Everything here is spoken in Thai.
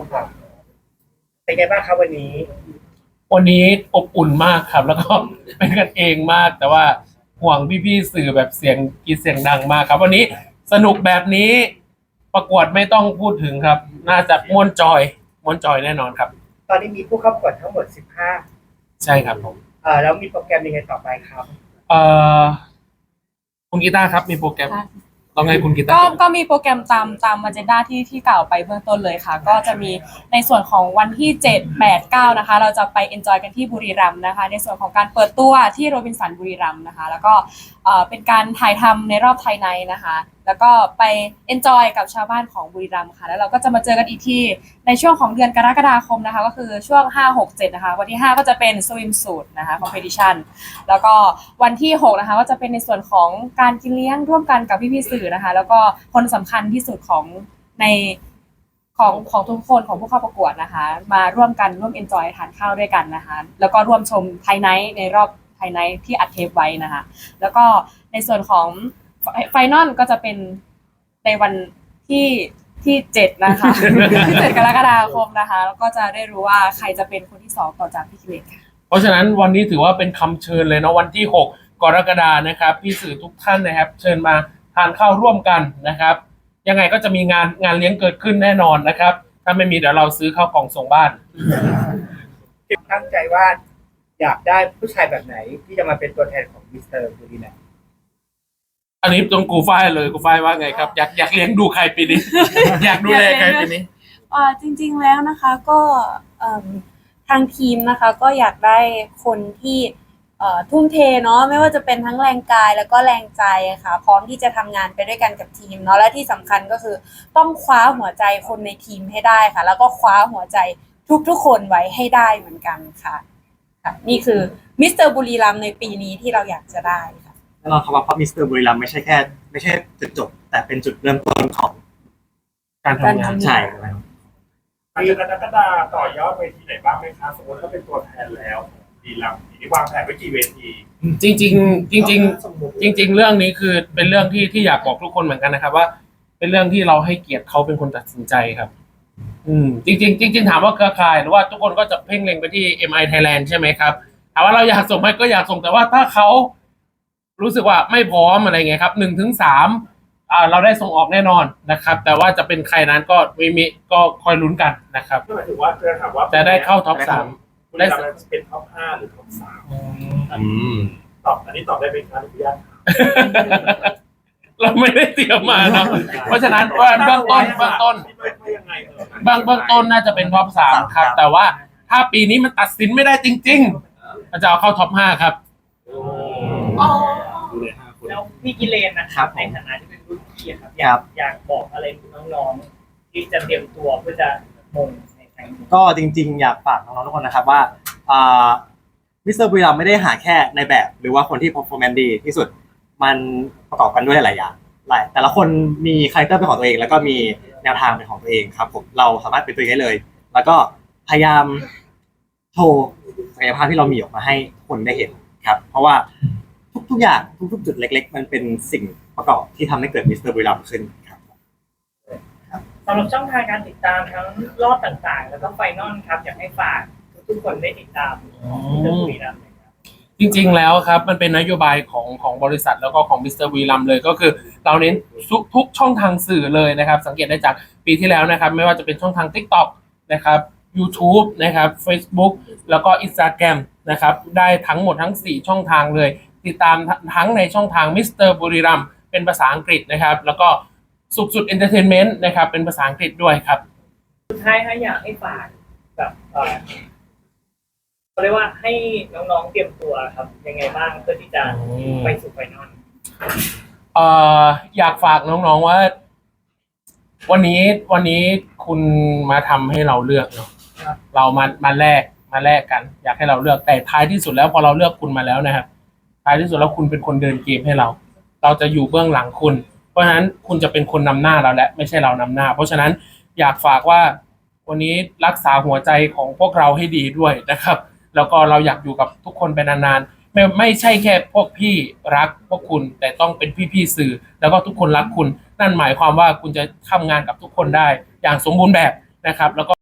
มก่อนเป็นไงบ้างครับวันนี้ วันนี้อบอุ่นมากครับ แล้วก็เป็นกันเองมาก แต่ว่าห่วงพี่ๆสื่อแบบเสียงกรีดเสียงดังมากครับ วันนี้สนุกแบบนี้ประกวดไม่ต้องพูดถึงครับ น่าจะม่วนจอยม่วนจอยแน่นอนครับ ตอนนี้มีผู้เข้าประกวดทั้งหมด 15ใช่ครับผมเอ่อแล้วมีโปรแกรมยังไงต่อไปครับ เอ่อคุณกีตาร์ครับมีโปรแกรม ค่ะ ต้องให้คุณกีตาก็ร์ก็มีโปรแกรมตามตามมาเจนดาที่ที่กล่าวไปเบื้องต้นเลยค่ะ ก็จะมีในส่วนของวันที่ 7 8 9 นะคะ เราจะไปเอนจอยกันที่บุรีรัมย์นะคะ ในส่วนของการเปิดตัวที่โรบินสันบุรีรัมย์นะคะ แล้วก็เอ่อเป็นการถ่ายทำในรอบไทยในนะคะ แล้วก็ไปเอนจอยกับชาวบ้านของบุรีรัมย์ค่ะ แล้วเราก็จะมาเจอกันอีกที่ในช่วงของเดือนกรกฎาคมนะคะ ก็คือช่วง 5 6 7 นะคะ วันที่ 5 ก็จะเป็นสวิมสูตรนะคะ competition แล้วก็วันที่ 6 นะคะ ก็จะเป็นในส่วนของการกินเลี้ยงร่วมกันกับพี่ๆสื่อนะคะ แล้วก็คนสำคัญที่สุดของในของของทุกคนของผู้เข้าประกวดนะคะ มาร่วมกันร่วมเอนจอยทานข้าวด้วยกันนะคะ แล้วก็ร่วมชมไทยไนท์ในรอบไทยไนท์ที่อัดเทปไว้นะคะ แล้วก็ในส่วนของ ไฟนอลก็จะเป็นในวันที่ที่เจ็ดนะคะ ที่เจ็ดกรกฎาคมนะคะ แล้วก็จะได้รู้ว่าใครจะเป็นคนที่สองต่อจากพี่กิเลสค่ะ เพราะฉะนั้นวันนี้ถือว่าเป็นคำเชิญเลยเนาะวันที่ 6 กรกฎานะครับ พี่สื่อทุกท่านนะครับ เชิญมาทานข้าวร่วมกันนะครับ ยังไงก็จะมีงานงานเลี้ยงเกิดขึ้นแน่นอนนะครับ ถ้าไม่มีเดี๋ยวเราซื้อข้าวกล่องส่งบ้าน ตั้งใจว่าอยากได้ผู้ชายแบบไหนที่จะมาเป็นตัวแทนของมิสเตอร์บุรีรัมย์ อันนี้ตรงกูฝ้ายเลยกูฝ้ายว่าไงครับ อยากอยากเลี้ยงดูใครปีนี้ อยากดูแลใครปีนี้อ่าจริงๆแล้วนะคะก็เอิ่มทางทีมนะคะก็อยากได้คนที่เอ่อทุ่มเทเนาะไม่ว่าจะเป็นทั้งแรงกายแล้วก็แรงใจอะค่ะ พร้อมที่จะทำงานไปด้วยกันกับทีมเนาะและที่สำคัญก็คือ ต้องคว้าหัวใจคนในทีมให้ได้ค่ะ แล้วก็คว้าหัวใจทุกๆคนไว้ให้ได้เหมือนกันค่ะค่ะนี่คือมิสเตอร์บุรีรัมย์ในปีนี้ที่เราอยากจะได้ค่ะ แน่นอนครับว่าเพราะมิสเตอร์บุรีรัมย์ไม่ใช่แค่ ไม่ใช่จุดจบ แต่เป็นจุดเริ่มต้นของการทำงานใช่ครับหลังจากกรกฎาต่อยอดเวทีไหนบ้างไหมคะสมมติถ้าเป็นตัวแทนแล้วดีลำทีนี้วางแผนไว้กี่เวทีจริงๆจริงๆจริง ๆ เรื่องนี้คือเป็นเรื่องที่ที่อยากบอกทุกคนเหมือนกันนะครับว่า เป็นเรื่องที่เราให้เกียรติเขาเป็นคนตัดสินใจครับ อืมจริงๆจริงๆถามว่าเครือข่ายหรือว่าทุกคนก็จะเพ่งเล็งไปที่ MI Thailand ใช่ไหมครับถามว่าเราอยากส่งไหมก็อยากส่งแต่ว่าถ้าเขา รู้สึกว่าไม่พร้อมอะไรเงี้ยครับหนึ่งถึงสามอ่าเราได้ส่งออกแน่นอนนะครับ แต่ว่าจะเป็นใครนั้นก็มีมีก็คอยลุ้นกันนะครับก็หมายถึงว่าจะถามว่าจะได้เข้าท็อปสามได้เป็นท็อปห้าหรือท็อปสามอืมตอบอันนี้ตอบได้ไหมครับอนุญาตเราไม่ได้เตรียมมาครับเพราะฉะนั้นว่าเบื้องต้นเบื้องต้นว่ายังไงเออเบื้องเบื้องต้นน่าจะเป็นท็อปสามครับ แต่ว่าถ้าปีนี้มันตัดสินไม่ได้จริงๆเราจะเอาเข้าท็อปห้าครับแล้ว พี่กิเลนนะคครัรับบผมในฐานะที่เป็นรุ่นพี่อะครับอครัยากบอยากบอกอะไรน้องๆที่จะเตรียมตัวเพื่อจะมงในครั้งนี้ก็จริง ๆ อยากฝากน้องๆทุกคนนะครับว่ามิสเตอร์บุรีรัมย์ไม่ได้หาแค่ในแบบ หรือว่าคนที่ performance ดีที่สุด มันประกอบกันด้วยหลายอย่างหลายแต่ละคนมีคาแรคเตอร์เป็นของตัวเอง แล้วก็มีแนวทางเป็นของตัวเองครับผมเราสามารถเป็นตัวเองได้เลย แล้วก็พยายามโชว์ศักยภาพที่เรามีออกมาให้คนได้เห็นครับ เพราะว่า ทุกๆอย่างทุกๆจุดเล็ก ๆ มันเป็นสิ่งประกอบที่ทำให้เกิดมิสเตอร์บุรีรัมย์ขึ้นครับสำหรับช่องทางการติดตามทั้งรอบต่างๆ แล้วก็ไฟนอลครับอยากให้ฝากทุกๆคนได้ติดตามเรื่องบุรีรัมย์นะครับจริงๆแล้วครับมันเป็นนโยบายของของบริษัทแล้วก็ของมิสเตอร์วีลัมเลยก็คือ เราเน้นทุกทุกช่องทางสื่อเลยนะครับ สังเกตได้จากปีที่แล้วนะครับ ไม่ว่าจะเป็นช่องทาง TikTok นะครับ YouTube นะครับ Facebook แล้วก็ Instagram นะครับได้ทั้งหมดทั้ง 4 ช่องทางเลยติดตามทั้งในช่องทางมิสเตอร์บุรีรัมเป็นภาษาอังกฤษนะครับ แล้วก็สุขสุดเอนเตอร์เทนเมนต์นะครับ เป็นภาษาอังกฤษด้วยครับ สุดท้ายถ้าอยากให้ฝากแบบเอ่อเขาเรียกว่าให้น้องๆเตรียมตัวครับ ยังไงบ้างเพื่อที่จะไปสู่ไฟนอลเอ่ออยากฝากน้องๆว่า วันนี้วันนี้คุณมาทำให้เราเลือกเนาะเรามามาแลกมาแลกกัน อยากให้เราเลือกแต่ท้ายที่สุดแล้วพอเราเลือกคุณมาแล้วนะครับ ท้ายที่สุดแล้วคุณเป็นคนเดินเกมให้เรา เราจะอยู่เบื้องหลังคุณ เพราะฉะนั้นคุณจะเป็นคนนำหน้าเราและไม่ใช่เรานำหน้า เพราะฉะนั้นอยากฝากว่าวันนี้รักษาหัวใจของพวกเราให้ดีด้วยนะครับ แล้วก็เราอยากอยู่กับทุกคนไปนานๆไม่ไม่ใช่แค่พวกพี่รักพวกคุณแต่ต้องเป็นพี่ๆสื่อ แล้วก็ทุกคนรักคุณ นั่นหมายความว่าคุณจะทำงานกับทุกคนได้ อย่างสมบูรณ์แบบนะครับ แล้วก็